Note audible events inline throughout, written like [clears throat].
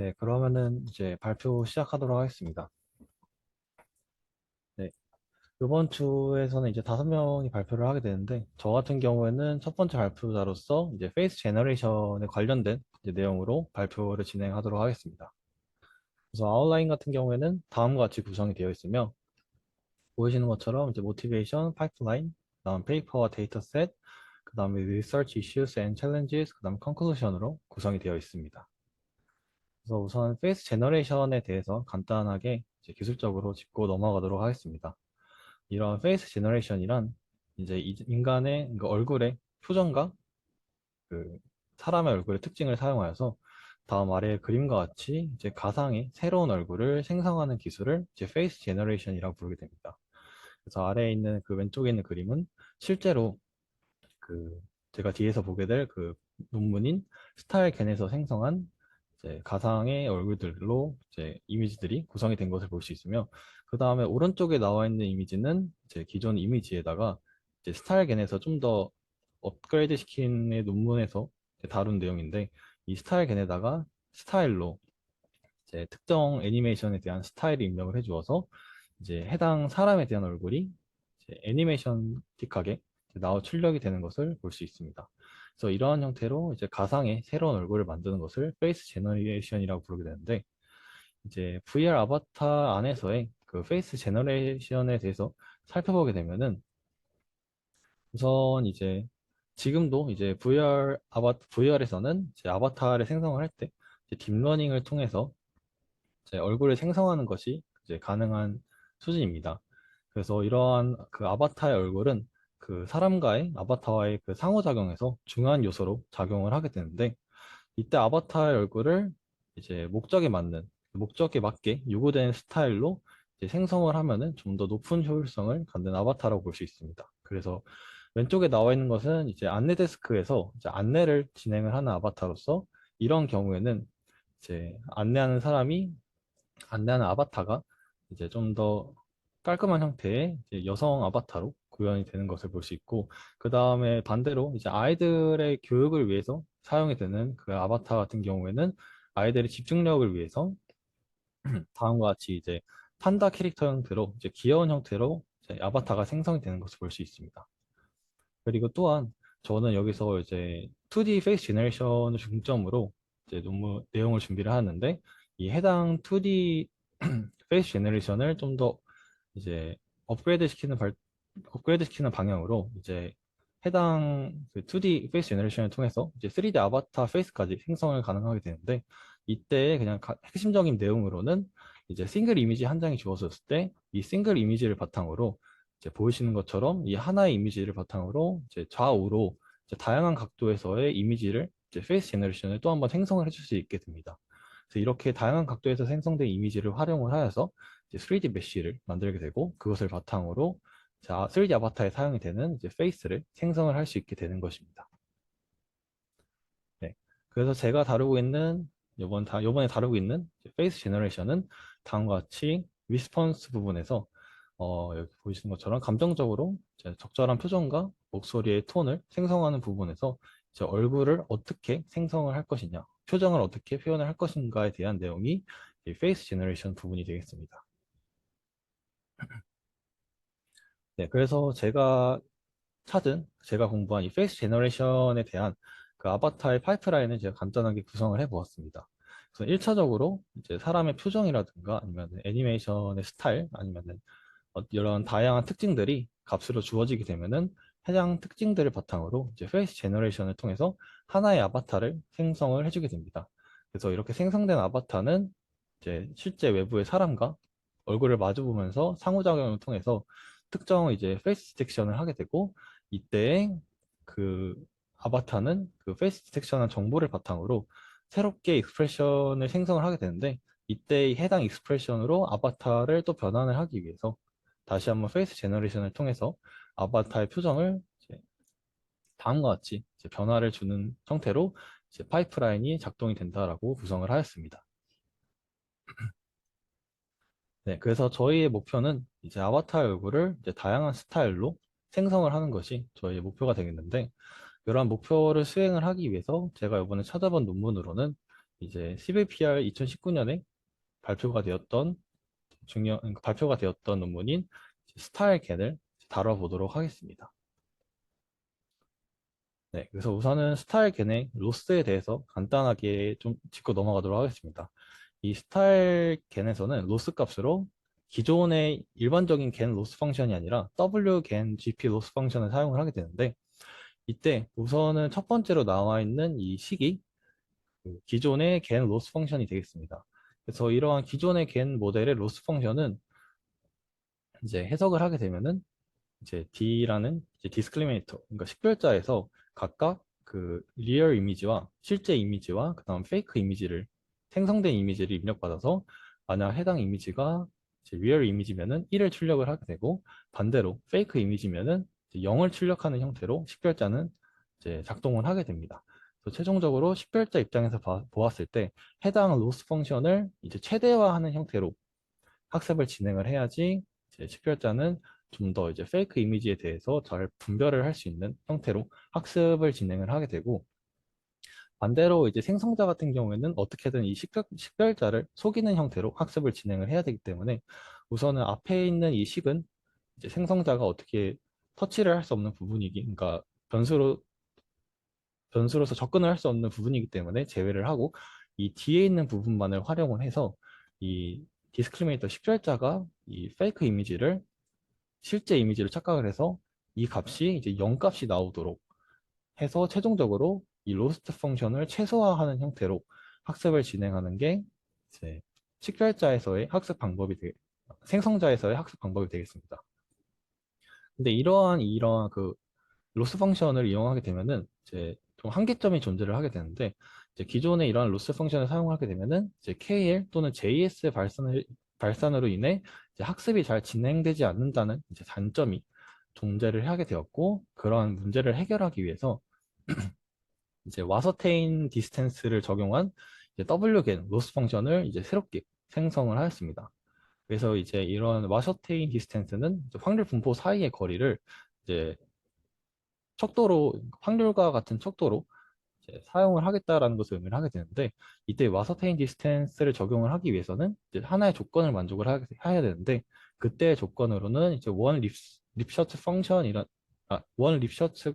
네, 그러면은 이제 발표 시작하도록 하겠습니다. 네, 이번 주에서는 이제 다섯 명이 발표를 하게 되는데, 저 같은 경우에는 첫 번째 발표자로서 이제 페이스 제너레이션에 관련된 내용으로 발표를 진행하도록 하겠습니다. 그래서 아웃라인 같은 경우에는 다음과 같이 구성이 되어 있으며, 보이시는 것처럼 이제 모티베이션, 파이프라인, 그다음 페이퍼와 데이터셋, 그 다음에 앤 챌린지스, 그 다음 컨클루션으로 구성이 되어 있습니다. 그래서 우선 페이스 제너레이션에 대해서 간단하게 기술적으로 짚고 넘어가도록 하겠습니다. 이런 페이스 제너레이션이란 이제 이- 인간의 그 얼굴의 표정과 그 사람의 얼굴의 특징을 사용하여서 다음 아래의 그림과 같이 이제 가상의 새로운 얼굴을 생성하는 기술을 이제 페이스 제너레이션이라고 부르게 됩니다. 그래서 아래에 있는 그 왼쪽에 있는 그림은 실제로 그 제가 뒤에서 보게 될 그 논문인 스타일 겐에서 생성한 이제 가상의 얼굴들로 이제 이미지들이 구성이 된 것을 볼 수 있으며 그 다음에 오른쪽에 나와 있는 이미지는 이제 기존 이미지에다가 이제 스타일 겐에서 좀 더 업그레이드 시킨 논문에서 다룬 내용인데 이 스타일 겐에다가 스타일로 이제 특정 애니메이션에 대한 스타일을 입력을 해주어서 이제 해당 사람에 대한 얼굴이 이제 애니메이션틱하게 나와 출력이 되는 것을 볼 수 있습니다. 그래서 이러한 형태로 이제 가상의 새로운 얼굴을 만드는 것을 페이스 제너레이션이라고 부르게 되는데 이제 VR 아바타 안에서의 그 페이스 제너레이션에 대해서 살펴보게 되면은 우선 이제 지금도 이제 VR 아바 VR에서는 이제 아바타를 생성을 할 때 딥러닝을 통해서 이제 얼굴을 생성하는 것이 이제 가능한 수준입니다. 그래서 이러한 그 아바타의 얼굴은 그 사람과의 아바타와의 그 상호작용에서 중요한 요소로 작용을 하게 되는데 이때 아바타의 얼굴을 이제 목적에 맞는 목적에 맞게 요구되는 스타일로 생성을 하면은 좀 더 높은 효율성을 갖는 아바타라고 볼 수 있습니다. 그래서 왼쪽에 나와 있는 것은 이제 안내 데스크에서 이제 안내를 진행을 하는 아바타로서 이런 경우에는 이제 안내하는 사람이 안내하는 아바타가 이제 좀 더 깔끔한 형태의 여성 아바타로 구현이 되는 것을 볼 수 있고 그 다음에 반대로 이제 아이들의 교육을 위해서 사용이 되는 그 아바타 같은 경우에는 아이들의 집중력을 위해서 [clears throat] 다음과 같이 이제 판다 캐릭터 형태로 이제 귀여운 형태로 이제 아바타가 생성이 되는 것을 볼 수 있습니다. 그리고 또한 저는 여기서 이제 2D 페이스 제너레이션을 중점으로 이제 논문 내용을 준비를 하는데 이 해당 2D 페이스 제너레이션을 좀 더 이제 업그레이드 시키는 발, 업그레이드 시키는 방향으로 이제 해당 그 2D 페이스 제너레이션을 통해서 이제 3D 아바타 페이스까지 생성을 가능하게 되는데 이때 그냥 가- 핵심적인 내용으로는 이제 싱글 이미지 한 장이 주어졌을 때 이 싱글 이미지를 바탕으로 이제 보이시는 것처럼 이 하나의 이미지를 바탕으로 이제 좌우로 이제 다양한 각도에서의 이미지를 이제 페이스 제너레이션을 또 한번 생성을 해줄 수 있게 됩니다. 그래서 이렇게 다양한 각도에서 생성된 이미지를 활용을 하여서 이제 3D 메쉬를 만들게 되고 그것을 바탕으로 자, 3D 아바타에 사용이 되는 이제 페이스를 생성을 할 수 있게 되는 것입니다. 네. 그래서 제가 다루고 있는 이번 다 이번에 다루고 있는 페이스 제너레이션은 다음과 같이 리스폰스 부분에서 어, 여기 보시는 것처럼 감정적으로 적절한 표정과 목소리의 톤을 생성하는 부분에서 얼굴을 어떻게 생성을 할 것이냐, 표정을 어떻게 표현을 할 것인가에 대한 내용이 이 페이스 제너레이션 부분이 되겠습니다. 네, 그래서 제가 찾은, 제가 공부한 이 페이스 제너레이션에 대한 그 아바타의 파이프라인을 제가 간단하게 구성을 해 보았습니다. 그래서 1차적으로 이제 사람의 표정이라든가 아니면 애니메이션의 스타일 아니면은 어, 이런 다양한 특징들이 값으로 주어지게 되면은 해당 특징들을 바탕으로 이제 페이스 제너레이션을 통해서 하나의 아바타를 생성을 해주게 됩니다. 그래서 이렇게 생성된 아바타는 이제 실제 외부의 사람과 얼굴을 마주보면서 상호작용을 통해서 특정 이제 페이스 디텍션을 하게 되고 이때 그 아바타는 그 페이스 디텍션한 정보를 바탕으로 새롭게 익스프레션을 생성을 하게 되는데 이때 해당 익스프레션으로 아바타를 또 변환을 하기 위해서 다시 한번 페이스 제너레이션을 통해서 아바타의 표정을 이제 다음과 같이 변화를 주는 형태로 이제 파이프라인이 작동이 된다라고 구성을 하였습니다. [clears throat] 네, 그래서 저희의 목표는 이제 아바타의 얼굴을 이제 다양한 스타일로 생성을 하는 것이 저희의 목표가 되겠는데 이러한 목표를 수행을 하기 위해서 제가 이번에 찾아본 논문으로는 이제 CVPR 2019년에 발표가 되었던 중요 그러니까 발표가 되었던 논문인 스타일 겐을 다뤄보도록 하겠습니다. 네, 그래서 우선은 스타일 겐의 로스에 대해서 간단하게 좀 짚고 넘어가도록 하겠습니다. 이 스타일 겐에서는 로스 값으로 기존의 일반적인 겐 로스 펑션이 아니라 w 겐 gp 로스 펑션을 사용을 하게 되는데 이때 우선은 첫 번째로 나와 있는 이 식이 그 기존의 겐 로스 펑션이 되겠습니다. 그래서 이러한 기존의 겐 모델의 로스 펑션은 이제 해석을 하게 되면은 이제 D라는 이제 디스클리메이터, 그러니까 식별자에서 각각 그 리얼 이미지와 실제 이미지와 그다음 페이크 이미지를 생성된 이미지를 입력받아서 만약 해당 이미지가 리얼 이미지면은 1을 출력을 하게 되고 반대로 페이크 이미지면은 0을 출력하는 형태로 식별자는 이제 작동을 하게 됩니다. 최종적으로 식별자 입장에서 봐- 보았을 때 해당 로스 펑션을 이제 최대화하는 형태로 학습을 진행을 해야지 이제 식별자는 좀 더 이제 페이크 이미지에 대해서 잘 분별을 할 수 있는 형태로 학습을 진행을 하게 되고 반대로 이제 생성자 같은 경우에는 어떻게든 이 식별, 식별자를 속이는 형태로 학습을 진행을 해야 되기 때문에 우선은 앞에 있는 이 식은 이제 생성자가 어떻게 터치를 할 수 없는 부분이기, 그러니까 변수로 변수로서 접근을 할 수 없는 부분이기 때문에 제외를 하고 이 뒤에 있는 부분만을 활용을 해서 이 디스크리미네이터 식별자가 이 페이크 이미지를 실제 이미지로 착각을 해서 이 값이 이제 0 값이 나오도록 해서 최종적으로 이 로스트 펑션을 최소화하는 형태로 학습을 진행하는 게 이제 식별자에서의 학습 방법이 되, 생성자에서의 학습 방법이 되겠습니다. 근데 이러한 이러한 그 로스 펑션을 이용하게 되면은 이제 좀 한계점이 존재를 하게 되는데 이제 기존의 이러한 로스 펑션을 사용하게 되면은 이제 KL 또는 JS 발산을 발산으로 인해 이제 학습이 잘 진행되지 않는다는 이제 단점이 존재를 하게 되었고 그러한 문제를 해결하기 위해서 이제 와서테인 디스텐스를 적용한 이제 wgen 로스 펑션을 이제 새롭게 생성을 하였습니다. 그래서 이제 이런 와서테인 디스텐스는 확률 분포 사이의 거리를 이제 척도로 확률과 같은 척도로 이제 사용을 하겠다라는 것을 의미를 하게 되는데 이때 와서테인 디스텐스를 적용을 하기 위해서는 이제 하나의 조건을 만족을 하, 해야 되는데 그때의 조건으로는 이제 원 립, 립셔츠 펑션이라 아, 원 립셔츠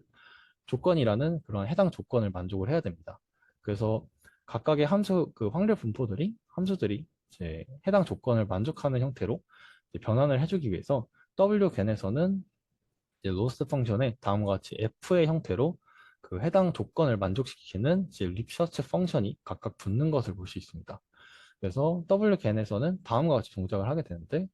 조건이라는 그런 해당 조건을 만족을 해야 됩니다. 그래서 각각의 함수 그 확률 분포들이 함수들이 이제 해당 조건을 만족하는 형태로 이제 변환을 해주기 위해서 wgen에서는 이제 로스 펑션에 다음과 같이 f의 형태로 그 해당 조건을 만족시키는 이제 립셔츠 펑션이 각각 붙는 것을 볼 수 있습니다. 그래서 wgen에서는 다음과 같이 동작을 하게 되는데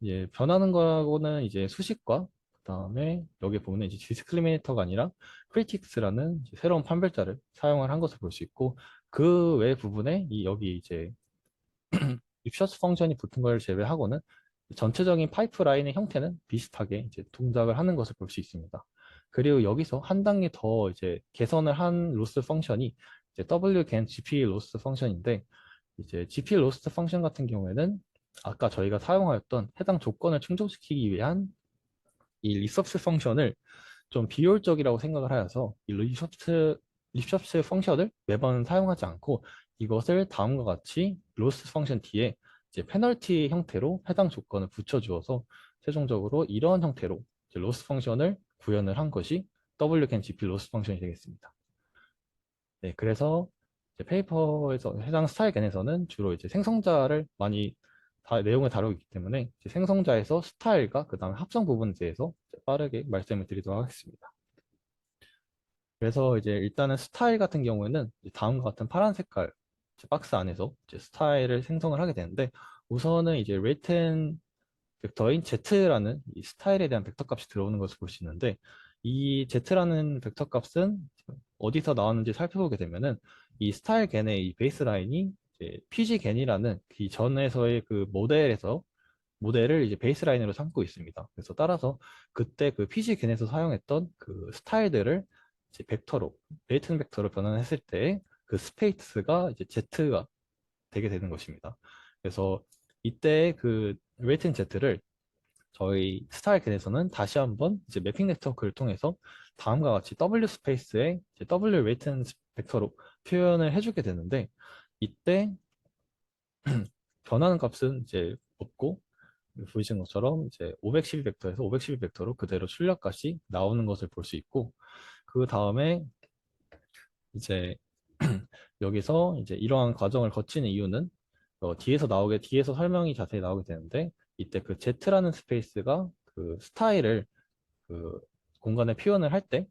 이제 변하는 거하고는 이제 수식과 그다음에 여기 보면 이제 디스클리미네이터가 아니라 크리틱스라는 새로운 판별자를 사용을 한 것을 볼 수 있고 그 외 부분에 이 여기 이제 [clears throat] 립셔츠 펑션이 붙은 걸 제외하고는 전체적인 파이프라인의 형태는 비슷하게 이제 동작을 하는 것을 볼 수 있습니다. 그리고 여기서 한 단계 더 이제 개선을 한 로스 펑션이 이제 wgen gp 로스 펑션인데 이제 gp 로스 펑션 같은 경우에는 아까 저희가 사용하였던 해당 조건을 충족시키기 위한 이 리섭스 펑션을 좀 비효율적이라고 생각을 하여서 이 리섭스 리섭스 펑션을 매번 사용하지 않고 이것을 다음과 같이 로스 펑션 뒤에 이제 페널티 형태로 해당 조건을 붙여주어서 최종적으로 이러한 형태로 로스 펑션을 구현을 한 것이 wgen gp 로스 펑션이 되겠습니다. 네, 그래서 페이퍼에서 해당 스타일겐에서는 주로 이제 생성자를 많이 다 내용을 다루고 있기 때문에 생성자에서 스타일과 그 다음에 합성 부분에 대해서 빠르게 말씀을 드리도록 하겠습니다. 그래서 이제 일단은 스타일 같은 경우에는 다음과 같은 파란 색깔 박스 안에서 스타일을 생성을 하게 되는데 우선은 이제 레이튼 벡터인 z라는 이 스타일에 대한 벡터 값이 들어오는 것을 볼 수 있는데 이 z라는 벡터 값은 어디서 나왔는지 살펴보게 되면은 이 스타일 겐의 이 베이스라인이 pg겐이라는 그 전에서의 그 모델에서 모델을 이제 베이스라인으로 삼고 있습니다. 그래서 따라서 그때 그 pg겐에서 사용했던 그 스타일들을 이제 벡터로 레이튼 벡터로 변환했을 때 그 스페이스가 이제 z가 되게 되는 것입니다. 그래서 이때 그 레이튼 z를 저희 스타일겐에서는 다시 한번 이제 매핑 네트워크를 통해서 다음과 같이 W 스페이스에 W 레이튼 벡터로 표현을 해주게 되는데 이때 [clears throat] 변하는 값은 이제 없고 보이시는 것처럼 이제 512 벡터에서 512 벡터로 그대로 출력값이 나오는 것을 볼 수 있고 그 다음에 이제 [clears throat] 여기서 이제 이러한 과정을 거치는 이유는 어, 뒤에서 나오게 뒤에서 설명이 자세히 나오게 되는데 이때 그 Z라는 스페이스가 그 스타일을 그 공간에 표현을 할 때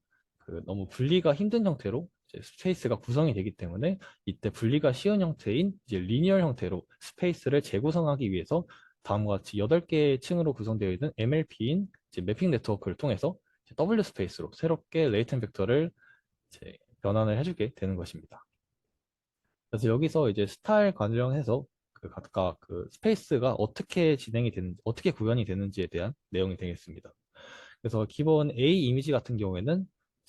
그 너무 분리가 힘든 형태로 스페이스가 구성이 되기 때문에 이때 분리가 쉬운 형태인 이제 리니어 형태로 스페이스를 재구성하기 위해서 다음과 같이 8개의 층으로 구성되어 있는 MLP인 매핑 네트워크를 통해서 W 스페이스로 새롭게 레이튼 벡터를 변환을 해주게 되는 것입니다. 그래서 여기서 이제 스타일 관련해서 그 각각 그 스페이스가 어떻게 진행이 되는지, 어떻게 구현이 되는지에 대한 내용이 되겠습니다. 그래서 기본 A 이미지 같은 경우에는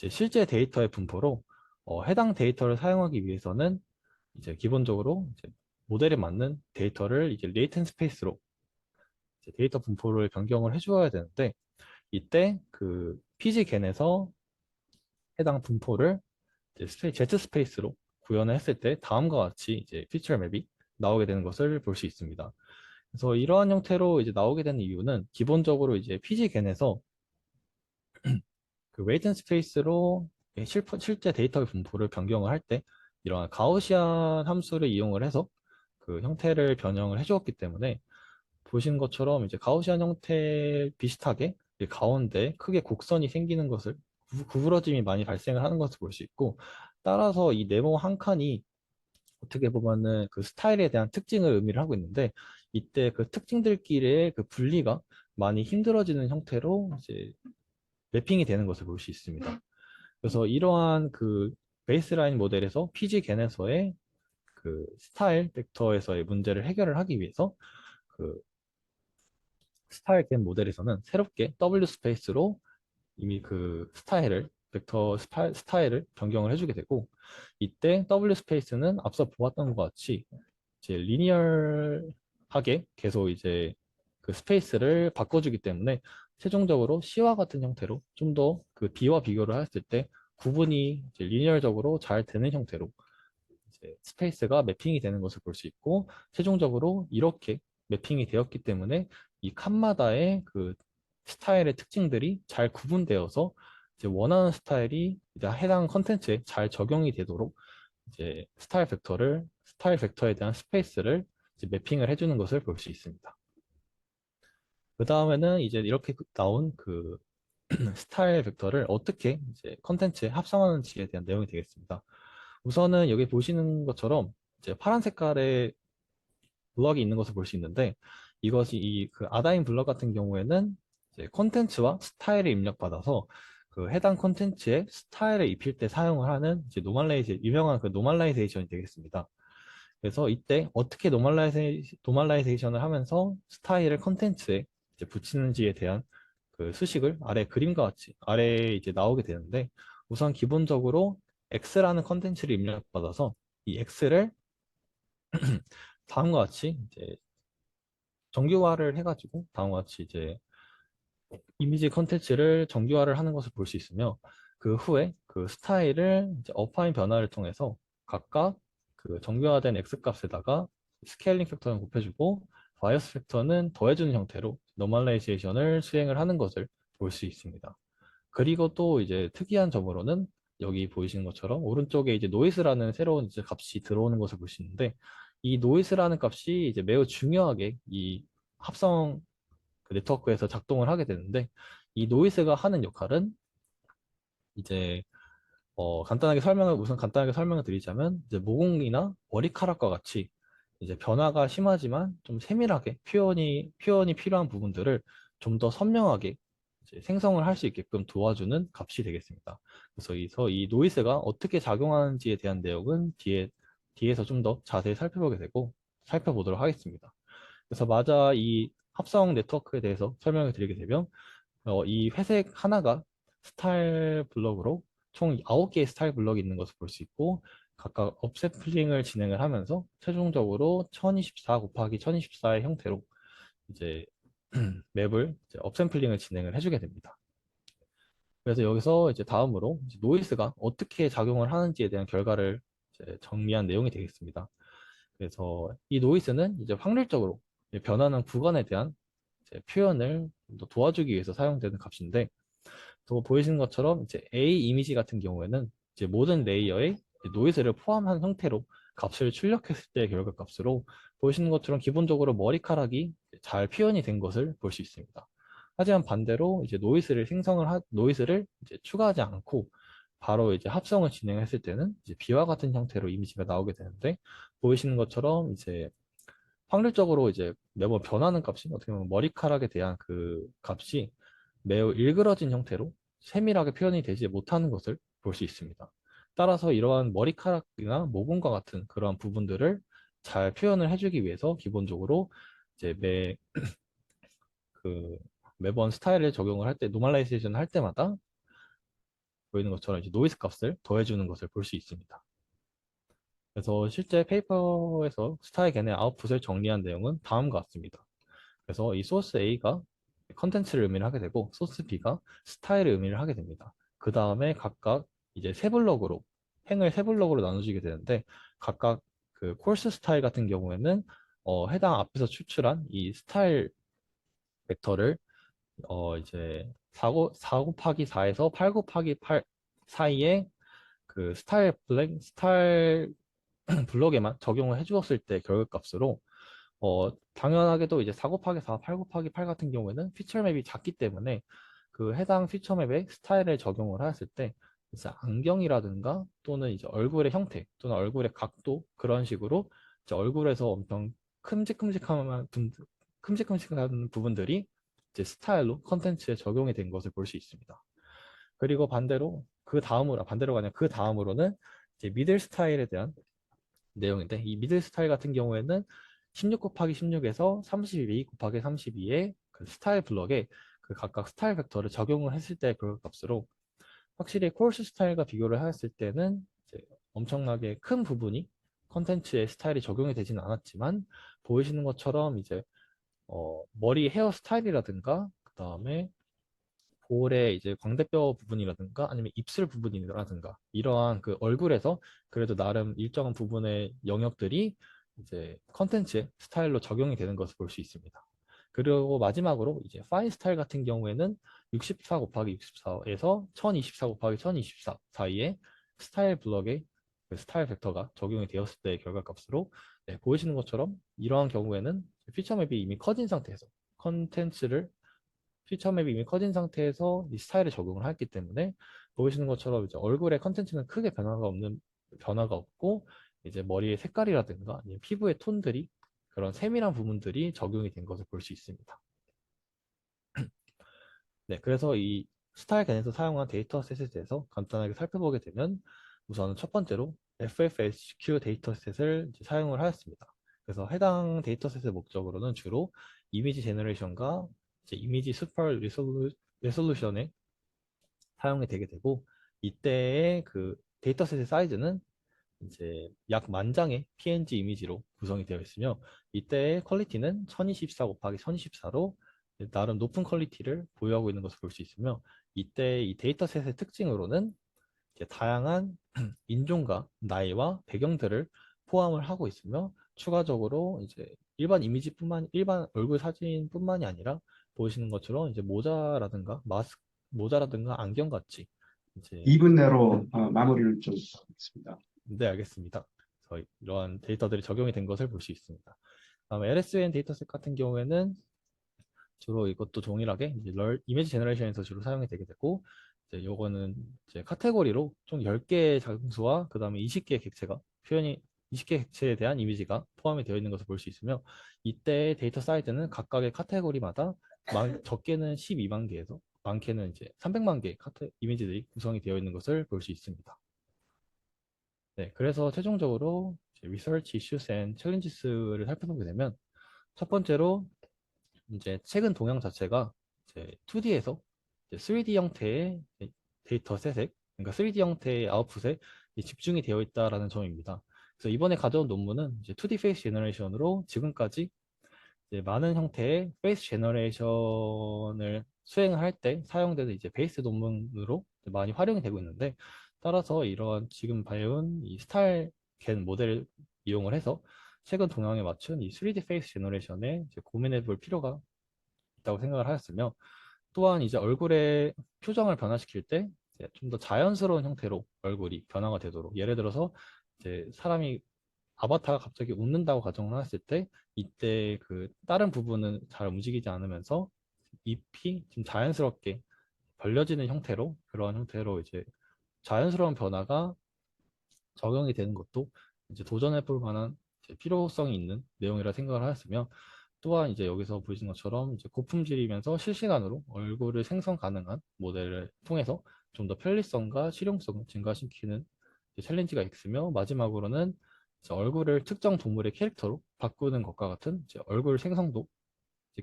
실제 데이터의 분포로 어, 해당 데이터를 사용하기 위해서는 이제 기본적으로 이제 모델에 맞는 데이터를 이제 레이튼 스페이스로 데이터 분포를 변경을 해주어야 되는데 이때 그 pg겐에서 해당 분포를 스페이, Z 스페이스로 구현을 했을 때 다음과 같이 이제 피처 맵이 나오게 되는 것을 볼 수 있습니다. 그래서 이러한 형태로 이제 나오게 되는 이유는 기본적으로 이제 pg겐에서 [clears throat] 그 웨이튼 스페이스로 실, 실제 데이터의 분포를 변경을 할 때 이러한 가우시안 함수를 이용을 해서 그 형태를 변형을 해주었기 때문에 보신 것처럼 이제 가우시안 형태 비슷하게 가운데 크게 곡선이 생기는 것을 구부러짐이 많이 발생을 하는 것을 볼 수 있고 따라서 이 네모 한 칸이 어떻게 보면은 그 스타일에 대한 특징을 의미를 하고 있는데 이때 그 특징들끼리의 그 분리가 많이 힘들어지는 형태로 이제 매핑이 되는 것을 볼 수 있습니다. 그래서 이러한 그 베이스라인 모델에서 PG겐에서의 그 스타일 벡터에서의 문제를 해결을 하기 위해서 그 스타일 겐 모델에서는 새롭게 W 스페이스로 이미 그 스타일을 벡터 스파, 스타일을 변경을 해주게 되고 이때 W 스페이스는 앞서 보았던 것 같이 이제 리니얼하게 계속 이제 그 스페이스를 바꿔주기 때문에 최종적으로 C와 같은 형태로 좀 더 그 B와 비교를 했을 때 구분이 이제 리니얼적으로 잘 되는 형태로 스페이스가 매핑이 되는 것을 볼 수 있고 최종적으로 이렇게 매핑이 되었기 때문에 이 칸마다의 그 스타일의 특징들이 잘 구분되어서 이제 원하는 스타일이 이제 해당 컨텐츠에 잘 적용이 되도록 이제 스타일 벡터를 스타일 벡터에 대한 스페이스를 매핑을 해주는 것을 볼 수 있습니다. 그 다음에는 이제 이렇게 나온 그 [clears throat] 스타일 벡터를 어떻게 이제 컨텐츠에 합성하는지에 대한 내용이 되겠습니다. 우선은 여기 보시는 것처럼 이제 파란 색깔의 블럭이 있는 것을 볼 수 있는데 이것이 이 그 아다인 블럭 같은 경우에는 이제 콘텐츠와 스타일을 입력받아서 그 해당 콘텐츠에 스타일을 입힐 때 사용을 하는 이제 노멀라이제 유명한 그 노멀라이제이션이 되겠습니다. 그래서 이때 어떻게 노멀라이제 노멀라이제이션을 하면서 스타일을 콘텐츠에 이제 붙이는지에 대한 그 수식을 아래 그림과 같이 아래에 이제 나오게 되는데 우선 기본적으로 X라는 컨텐츠를 입력받아서 이 X를 [clears throat] 다음과 같이 이제 정규화를 해가지고 다음과 같이 이제 이미지 컨텐츠를 정규화를 하는 것을 볼 수 있으며 그 후에 그 스타일을 이제 어파인 변화를 통해서 각각 그 정규화된 X 값에다가 스케일링 팩터는 곱해주고 바이어스 팩터는 더해주는 형태로 노멀라이제이션을 수행을 하는 것을 볼 수 있습니다. 그리고 또 이제 특이한 점으로는 여기 보이시는 것처럼 오른쪽에 이제 노이즈라는 새로운 이제 값이 들어오는 것을 볼 수 있는데 이 노이즈라는 값이 이제 매우 중요하게 이 합성 그 네트워크에서 작동을 하게 되는데 이 노이즈가 하는 역할은 이제 어 간단하게 설명을 우선 간단하게 설명을 드리자면 이제 모공이나 머리카락과 같이 이제 변화가 심하지만 좀 세밀하게 표현이 표현이 필요한 부분들을 좀 더 선명하게 생성을 할 수 있게끔 도와주는 값이 되겠습니다. 그래서 이 노이즈가 어떻게 작용하는지에 대한 내용은 뒤에 뒤에서 좀 더 자세히 살펴보게 되고 살펴보도록 하겠습니다. 그래서 맞아 이 합성 네트워크에 대해서 설명을 드리게 되면 어, 이 회색 하나가 스타일 블럭으로 총 9개의 스타일 블럭이 있는 것을 볼 수 있고 각각 업샘플링을 진행을 하면서 최종적으로 1024 곱하기 1024의 형태로 이제 [clears throat] 맵을 이제 업샘플링을 진행을 해주게 됩니다. 그래서 여기서 이제 다음으로 이제 노이즈가 어떻게 작용을 하는지에 대한 결과를 정리한 내용이 되겠습니다. 그래서 이 노이즈는 이제 확률적으로 변하는 구간에 대한 표현을 도와주기 위해서 사용되는 값인데 또 보이시는 것처럼 이제 A 이미지 같은 경우에는 이제 모든 레이어에 이제 노이즈를 포함한 형태로 값을 출력했을 때의 결과 값으로 보이시는 것처럼 기본적으로 머리카락이 잘 표현이 된 것을 볼 수 있습니다. 하지만 반대로 이제 노이즈를 생성을 하, 노이즈를 이제 추가하지 않고 바로 이제 합성을 진행했을 때는 이제 비와 같은 형태로 이미지가 나오게 되는데 보이시는 것처럼 이제 확률적으로 이제 매번 변하는 값이 어떻게 보면 머리카락에 대한 그 값이 매우 일그러진 형태로 세밀하게 표현이 되지 못하는 것을 볼 수 있습니다. 따라서 이러한 머리카락이나 모공과 같은 그러한 부분들을 잘 표현을 해주기 위해서 기본적으로 이제 매 [clears throat] 그 매번 스타일을 적용을 할 때 노멀라이제이션 할 때마다 보이는 것처럼 이제 노이즈 값을 더해주는 것을 볼 수 있습니다. 그래서 실제 페이퍼에서 스타일 걔네 아웃풋을 정리한 내용은 다음과 같습니다. 그래서 이 소스 A가 컨텐츠를 의미를 하게 되고 소스 B가 스타일을 의미를 하게 됩니다. 그 다음에 각각 이제 세 블럭으로 행을 세 블럭으로 나눠지게 되는데 각각 그 코urse 스타일 같은 경우에는 어, 해당 앞에서 추출한 이 스타일 벡터를 어 이제 4, 곱4 곱하기 4에서 8 곱하기 8 사이에 그 스타일 블랙 스타일 [clears throat] 블럭에만 적용을 해 주었을 때 결과값으로 어 당연하게도 이제 4 곱하기 4, 8 곱하기 8 같은 경우에는 피처 맵이 작기 때문에 그 해당 피처 맵에 스타일을 적용을 했을 때 이제 안경이라든가 또는 이제 얼굴의 형태 또는 얼굴의 각도 그런 식으로 이제 얼굴에서 엄청 큼직큼직한 분 큼직큼직한 부분들이 이제 스타일로 컨텐츠에 적용이 된 것을 볼 수 있습니다. 그리고 반대로 그 다음으로 반대로가 아니라 그 다음으로는 이제 미들 스타일에 대한 내용인데 이 미들 스타일 같은 경우에는 16 곱하기 16에서 32 곱하기 32의 그 스타일 블럭에 그 각각 스타일 벡터를 적용을 했을 때 그 값으로 확실히 코urse 스타일과 비교를 했을 때는 엄청나게 큰 부분이 컨텐츠에 스타일이 적용이 되지는 않았지만 보이시는 것처럼 이제 어, 머리 헤어 스타일이라든가 그 다음에 볼의 이제 광대뼈 부분이라든가 아니면 입술 부분이라든가 이러한 그 얼굴에서 그래도 나름 일정한 부분의 영역들이 이제 컨텐츠의 스타일로 적용이 되는 것을 볼 수 있습니다. 그리고 마지막으로 이제 파인 스타일 같은 경우에는 64 곱하기 64에서 1024 곱하기 1024 사이에 스타일 블럭의 그 스타일 벡터가 적용이 되었을 때의 결과값으로 네, 보이시는 것처럼 이러한 경우에는 피처 맵이 이미 커진 상태에서 컨텐츠를 피처 맵이 이미 커진 상태에서 이 스타일을 적용을 했기 때문에 보이시는 것처럼 이제 얼굴의 컨텐츠는 크게 변화가 없는 변화가 없고 이제 머리의 색깔이라든가 아니면 피부의 톤들이 그런 세밀한 부분들이 적용이 된 것을 볼 수 있습니다. 네, 그래서 이 스타일 겐에서 사용한 데이터셋에 대해서 간단하게 살펴보게 되면 우선 첫 번째로 FFSQ 데이터셋을 이제 사용을 하였습니다. 그래서 해당 데이터셋의 목적으로는 주로 이미지 제너레이션과 이제 이미지 슈퍼 리솔루, 레솔루션에 사용이 되게 되고 이때의 그 데이터셋의 사이즈는 이제 약 만 장의 PNG 이미지로 구성이 되어 있으며 이때의 퀄리티는 1024 곱하기 1024로 나름 높은 퀄리티를 보유하고 있는 것을 볼 수 있으며 이때 이 데이터셋의 특징으로는 다양한 [clears throat] 인종과 나이와 배경들을 포함을 하고 있으며 추가적으로 이제 일반 이미지뿐만 일반 얼굴 사진뿐만이 아니라 보시는 것처럼 이제 모자라든가 마스 모자라든가 안경 같이 이제 2분 내로 어, 마무리를 좀 하겠습니다. 네 알겠습니다. 그래서 이러한 데이터들이 적용이 된 것을 볼 수 있습니다. 다음에 LSN 데이터셋 같은 경우에는 주로 이것도 동일하게 이제 럴, 이미지 제너레이션에서 주로 사용이 되게 되고 이제 요거는 이제 카테고리로 총 10개의 장수와 그 다음에 20개의 객체가 표현이 20개 객체에 대한 이미지가 포함이 되어 있는 것을 볼 수 있으며 이때 데이터 사이즈는 각각의 카테고리마다 많- 적게는 12만 개에서 많게는 이제 300만 개의 카테, 이미지들이 구성이 되어 있는 것을 볼 수 있습니다. 네, 그래서 최종적으로 이제 Research Issues and Challenges를 살펴보게 되면 첫 번째로 이제 최근 동향 자체가 이제 2D에서 3D 형태의 데이터셋에 그러니까 3D 형태의 아웃풋에 이 집중이 되어 있다라는 점입니다. 그래서 이번에 가져온 논문은 이제 2D 페이스 제너레이션으로 지금까지 이제 많은 형태의 페이스 제너레이션을 수행할 때 사용되는 이제 베이스 논문으로 많이 활용이 되고 있는데 따라서 이런 지금 배운 이 스타일 겐 모델을 이용을 해서 최근 동향에 맞춘 이 3D 페이스 제너레이션에 이제 고민해 볼 필요가 있다고 생각을 하였으며 또한 이제 얼굴의 표정을 변화시킬 때 좀 더 자연스러운 형태로 얼굴이 변화가 되도록 예를 들어서 이제 사람이 아바타가 갑자기 웃는다고 가정을 했을 때 이때 그 다른 부분은 잘 움직이지 않으면서 잎이 좀 자연스럽게 벌려지는 형태로 그러한 형태로 이제 자연스러운 변화가 적용이 되는 것도 이제 도전해 볼 만한 필요성이 있는 내용이라 생각을 하였으며 또한 이제 여기서 보시는 것처럼 이제 고품질이면서 실시간으로 얼굴을 생성 가능한 모델을 통해서 좀 더 편리성과 실용성을 증가시키는 챌린지가 있으며 마지막으로는 얼굴을 특정 동물의 캐릭터로 바꾸는 것과 같은 얼굴 생성도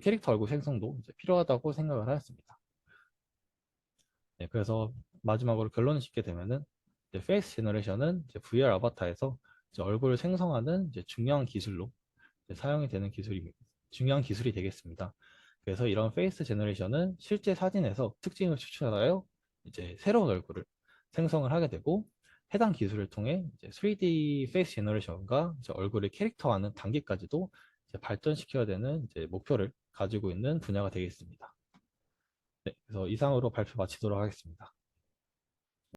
캐릭터 얼굴 생성도 필요하다고 생각을 하였습니다. 네, 그래서 마지막으로 결론을 짓게 되면은 페이스 제너레이션은 VR 아바타에서 얼굴을 생성하는 이제 중요한 기술로 이제 사용이 되는 기술이 중요한 기술이 되겠습니다. 그래서 이런 페이스 제너레이션은 실제 사진에서 특징을 추출하여 이제 새로운 얼굴을 생성을 하게 되고 해당 기술을 통해 이제 3D 페이스 제너레이션과 이제 얼굴의 캐릭터화하는 단계까지도 발전시켜야 되는 이제 목표를 가지고 있는 분야가 되겠습니다. 네, 그래서 이상으로 발표 마치도록 하겠습니다.